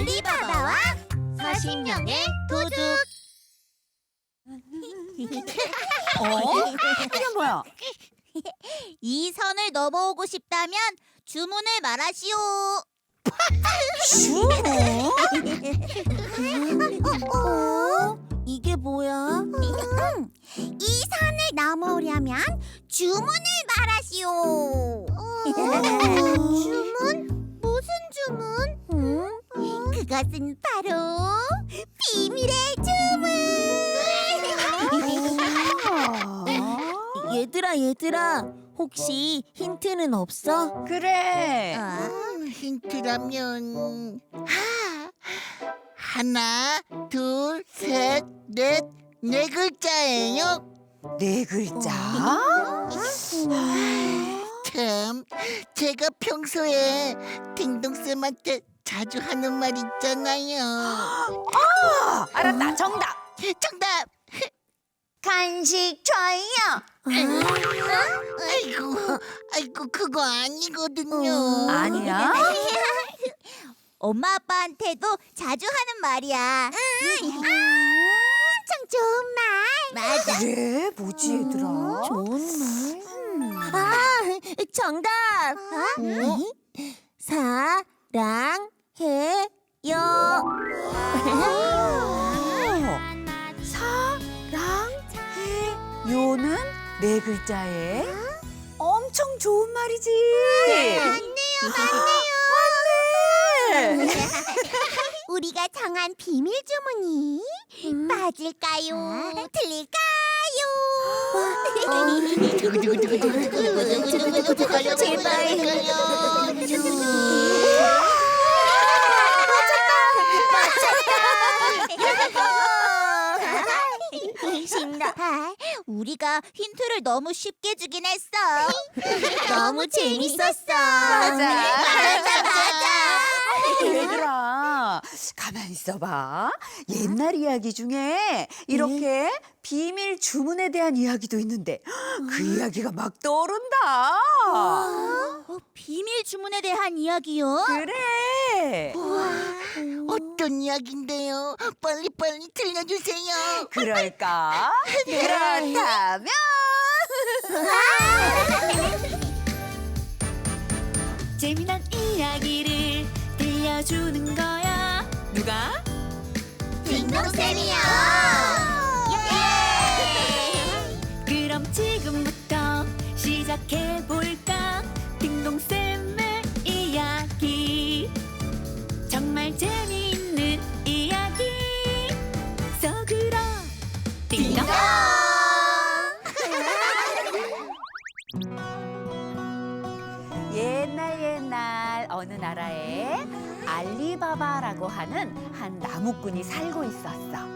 알리바바와 40명의 도둑 어? 이게 뭐야? 이 선을 넘어오고 싶다면 주문을 말하시오 주문? 어? 이게 뭐야? 이 산을 넘어오려면 주문을 말하시오. 무슨 주문? 그것은 바로 비밀의 주문. 얘들아, 얘들아, 혹시 힌트는 없어? 그래. 음, 힌트라면 하 하나 둘셋넷네 글자예요. 네 글자? 참 제가 평소에 딩동 쌤한테 자주 하는 말 있잖아요. 아, 알았다. 정답. 정답. 간식 줘요. 아이고 아이고 그거 아니거든요. 아니야? 엄마 아빠한테도 자주 하는 말이야. 엄청 좋은 말. 맞아. 그래? 뭐지 얘들아? 좋은 말. 아, 정답. 사랑해요. 사랑해 요는 네 글자에 엄청 좋은 말이지. 맞네요, 맞네. 우리가 정한 비밀 주문이 맞을까요? 틀릴까요? 신나. 우리가 힌트를 너무 쉽게 주긴 했어. 너무 재밌었어. 맞아, 맞아. 얘들아, 가만히 있어봐. 옛날 이야기 중에 이렇게 비밀 주문에 대한 이야기도 있는데 그 이야기가 막 떠오른다. 어, 비밀 주문에 대한 이야기요? 그래. 어떤 이야기인데요? 빨리 빨리 들려주세요. 그럴까? 그렇다면 재미난 들려주는 거야. 누가? 딩동쌤이요. 그럼 지금부터 시작해 볼까? 딩동쌤의 이야기. 정말 재미있는 이야기. 속으로 딩동. 알리바바라고 하는 한 나무꾼이 살고 있었어.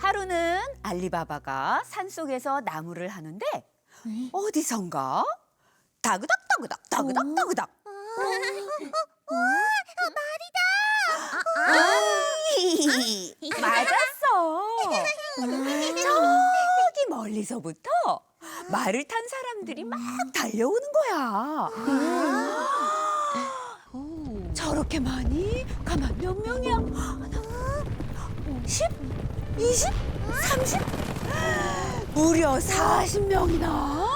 하루는 알리바바가 산속에서 나무를 하는데 어디선가 다그닥 다그닥 다그닥 다그닥 말이다 맞았어 저기 멀리서부터 말을 탄 사람들이 막 달려오는 거야 저렇게 많이? 가만 몇 명이야? 하나, 10, 20, 30? 무려 40명이나?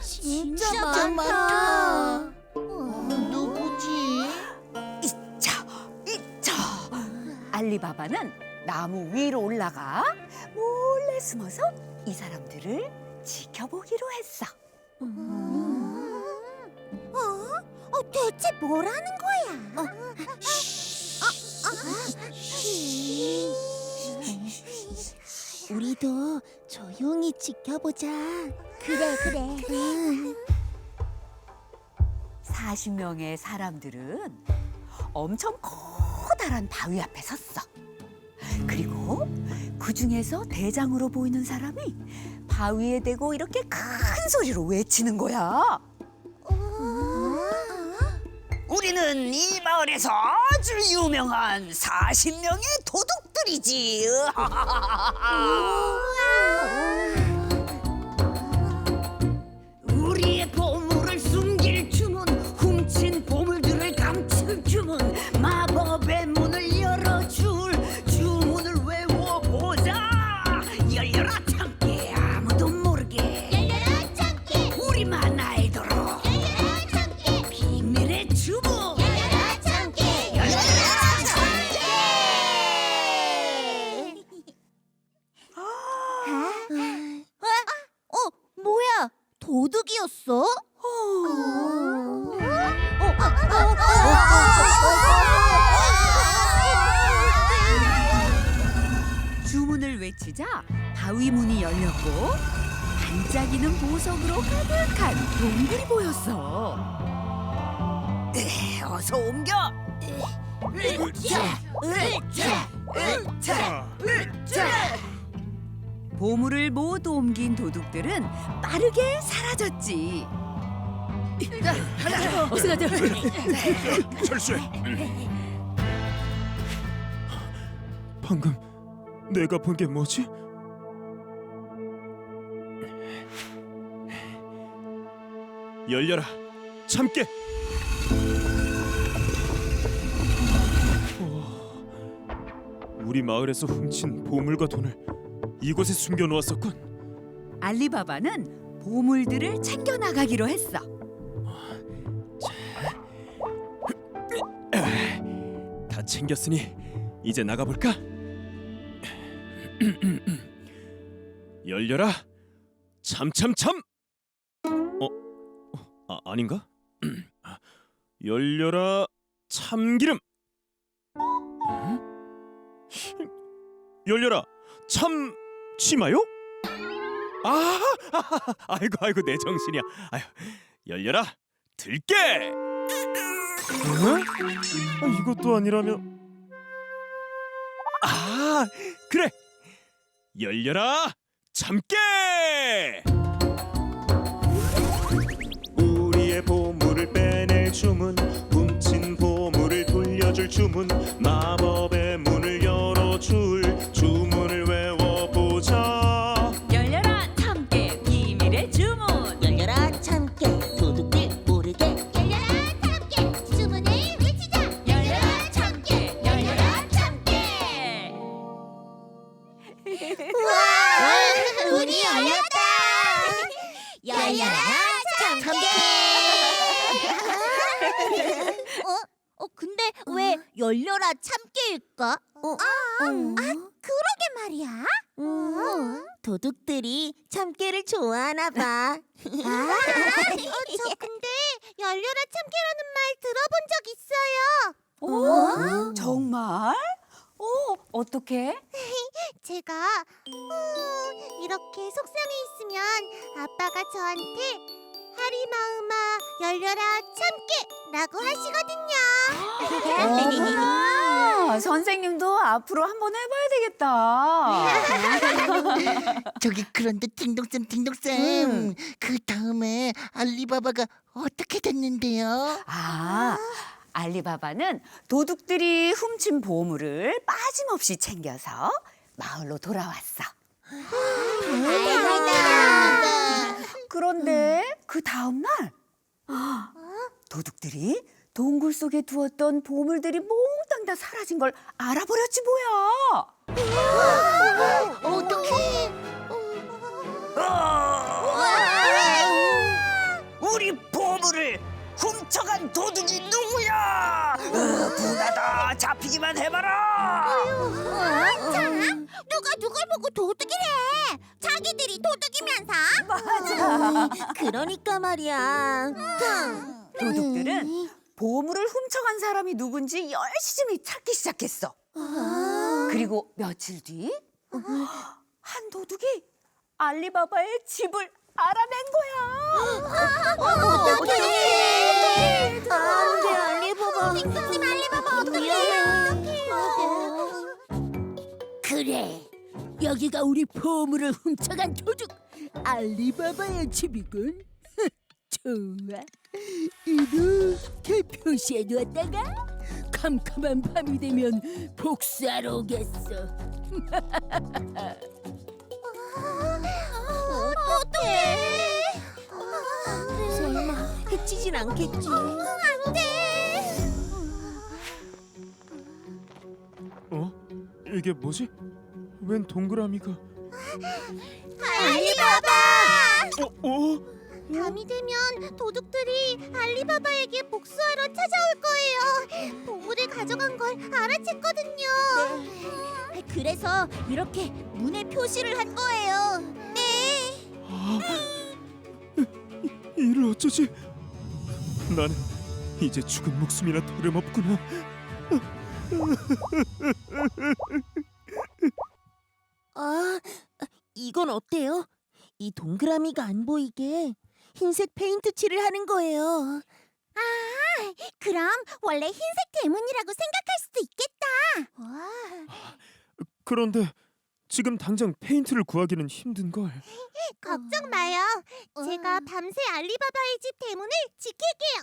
진짜, 진짜 많다. 누구지? 이차, 이차. 알리바바는 나무 위로 올라가 몰래 숨어서 이 사람들을 지켜보기로 했어. 어? 어, 대체 뭐라는 거야? 어. 우리도 조용히 지켜보자. 그래, 그래. 40명의 사람들은 엄청 커다란 바위 앞에 섰어. 그리고 그 중에서 대장으로 보이는 사람이 바위에 대고 이렇게 큰 소리로 외치는 거야. 우리는 이 마을에서 아주 유명한 40명의 도둑들이지. 도둑이었어? 주문을 외치자 바위 문이 열렸고 반짝이는 보석으로 가득한 동굴이 보였어. 네, 어서 옮겨. 으, 으, 으, 으, 으, 으, 으, 으, 보물을 모두 옮긴 도둑들은 빠르게 사라졌지. 어서 가자. 철수해. 방금 내가 본 게 뭐지? 열려라, 참깨. 오, 우리 마을에서 훔친 보물과 돈을 이곳에 숨겨 놓았었군. 알리바바는 보물들을 챙겨 나가기로 했어. 다 챙겼으니 이제 나가 볼까? 열려라, 참참참. 어, 아 아닌가? 열려라, 참기름. 음? 열려라, 참 치마요? 아, 아이고 아이고 내 정신이야. 아유, 열려라, 들깨. 어? 아, 이것도 아니라면 아 그래 열려라 참깨 우리의 보물을 빼낼 주문 훔친 보물을 돌려줄 주문 마법의 문 말이야 어? 도둑들이 참깨를 좋아하나 봐. 아, 어, 저 근데 열려라 참깨라는 말 들어본 적 있어요. 오, 정말? 오, 어떻게? 제가 음, 이렇게 속상해 있으면 아빠가 저한테 하리마음아 열려라 참깨라고 하시거든요. 아, 선생님도 앞으로 한번 해봐야 되겠다. 저기 그런데 딩동쌤 딩동쌤 음. 그 다음에 알리바바가 어떻게 됐는데요? 아, 알리바바는 도둑들이 훔친 보물을 빠짐없이 챙겨서 마을로 돌아왔어. 그런데 그 다음 날 도둑들이 동굴 속에 두었던 보물들이 몽땅 다 사라진 걸 알아버렸지 뭐야. 어떡해? 우리 보물을 훔쳐간 도둑이 누구야? 분하다 잡히기만 해봐라. 참, 누가 누굴 보고 도둑 그러니까 말이야. 도둑들은 보물을 훔쳐간 사람이 누군지 열심히 찾기 시작했어. 그리고 며칠 뒤 한 도둑이 알리바바의 집을 알아낸 거야. 어떡해. 안돼 알리바바. 빅스님 알리바바 그래 여기가 우리 보물을 훔쳐간 도둑 알리바바의 집이군 좋아 이렇게 표시해 두었다가 캄캄한 밤이 되면 복수하러 오겠어 어떡해. 설마 해치진 않겠지? 안 돼. 어? 이게 뭐지? 웬 동그라미가? 알리바바. 어? 어? 밤이 되면 도둑들이 알리바바에게 복수하러 찾아올 거예요. 보물을 가져간 걸 알아챘거든요. 그래서 이렇게 문에 표시를 한 거예요. 네. 이를 어쩌지? 나는 이제 죽은 목숨이나 다름없구나. 아, 이건 어때요? 이 동그라미가 안 보이게 흰색 페인트 칠을 하는 거예요. 그럼 원래 흰색 대문이라고 생각할 수도 있겠다. 와, 그런데 지금 당장 페인트를 구하기는 힘든 걸. 걱정 마요. 제가 밤새 알리바바의 집 대문을 지킬게요.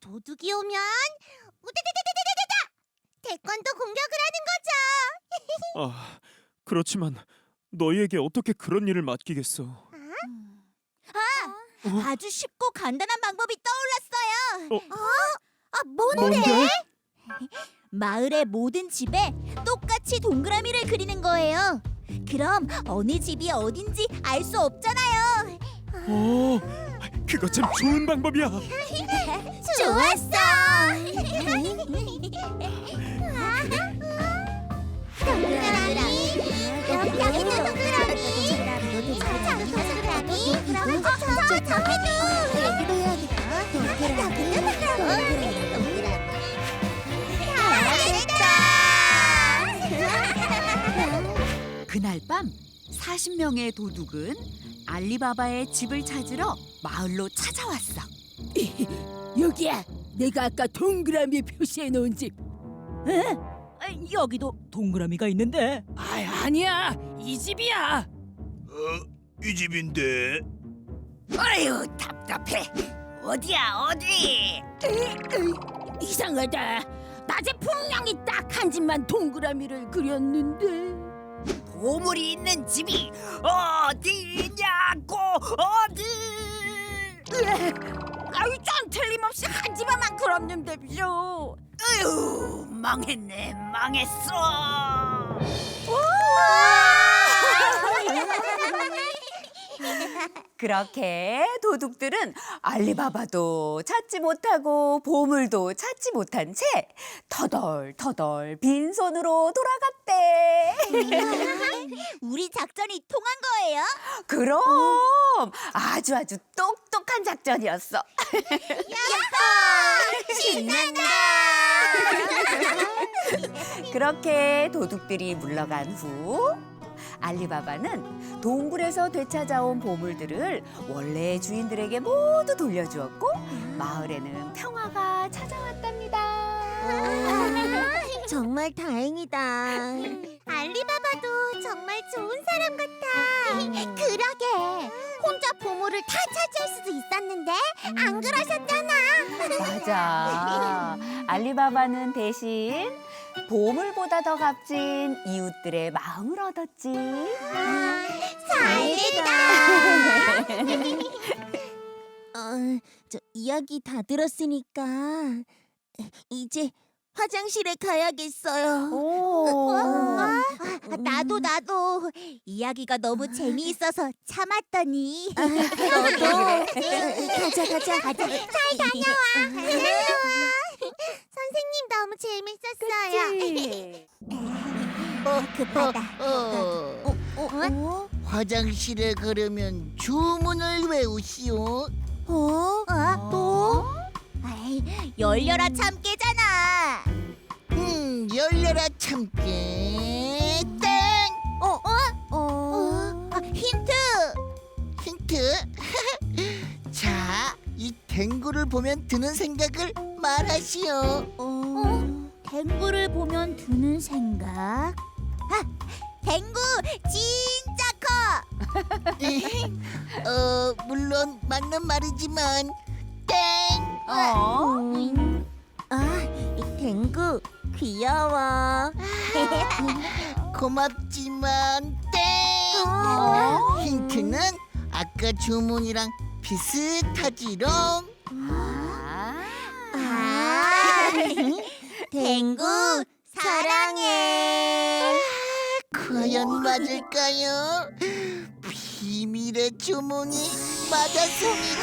도둑이 오면 우다다다다다다다 태권도 공격을 하는 거죠. 아, 그렇지만 너희에게 어떻게 그런 일을 맡기겠어? 아주 쉽고 간단한 방법이 떠올랐어요. 어? 아, 뭔데? 뭔데? 마을의 모든 집에 똑같이 동그라미를 그리는 거예요. 그럼 어느 집이 어딘지 알 수 없잖아요. 어, 그거 참 좋은 방법이야. 좋았어. 동그라미, 그날 밤 40명의 도둑은 알리바바의 집을 찾으러 마을로 찾아왔어. 여기야. 내가 아까 동그라미 표시해 놓은 집. 에? 아, 여기도 동그라미가 있는데. 아, 아니야. 이 집이야. 이 집인데. 아유, 답답해. 어디야, 어디? 이상하다. 낮에 분명히 딱 한 집만 동그라미를 그렸는데. 보물이 있는 집이 어디냐고 어디? 아유, 전 틀림없이 한 집에만 그렸는데요. 아유, 망했네, 망했어. 그렇게 도둑들은 알리바바도 찾지 못하고 보물도 찾지 못한 채 터덜터덜 빈손으로 돌아갔대. 우리 작전이 통한 거예요? 그럼 아주 아주 똑똑한 작전이었어. 신난다. 그렇게 도둑들이 물러간 후 알리바바는 동굴에서 되찾아온 보물들을 원래 주인들에게 모두 돌려주었고 마을에는 평화가 찾아왔답니다. 정말 다행이다. 알리 바바도 정말 좋은 사람 같아. 그러게. 혼자 보물을 다 차지할 수도 있었는데 안 그러셨잖아. 맞아. 알리바바는 대신 보물보다 더 값진 이웃들의 마음을 얻었지. 잘됐다. 어, 저 이야기 다 들었으니까 이제 화장실에 가야겠어요. 오. 아, 나도 나도 이야기가 너무 재미있어서 참았더니 너도 가자 가자 가자. 잘 다녀와. 다녀와. 선생님 너무 재밌었어요. 어, 급하다. 어, 어, 어, 어? 화장실에 가려면 주문을 외우시오. 어? 어? 또? 아이, 열려라 참깨잖아. 음, 열려라 참깨. 땡. 어? 어? 어? 아, 힌트. 힌트. 자, 이 댕구를 보면 드는 생각을 말하시오. 어? 댕구를 보면 드는 생각. 아, 댕구 진짜 커. 어, 물론 맞는 말이지만 땡. 어? 아, 이 댕구 귀여워. 고맙지만 땡. 어? 힌트는 아까 주문이랑 비슷하지롱. 아. 아, 댕구 사랑해. 과연 맞을까요? 비밀의 주문이 맞았습니다.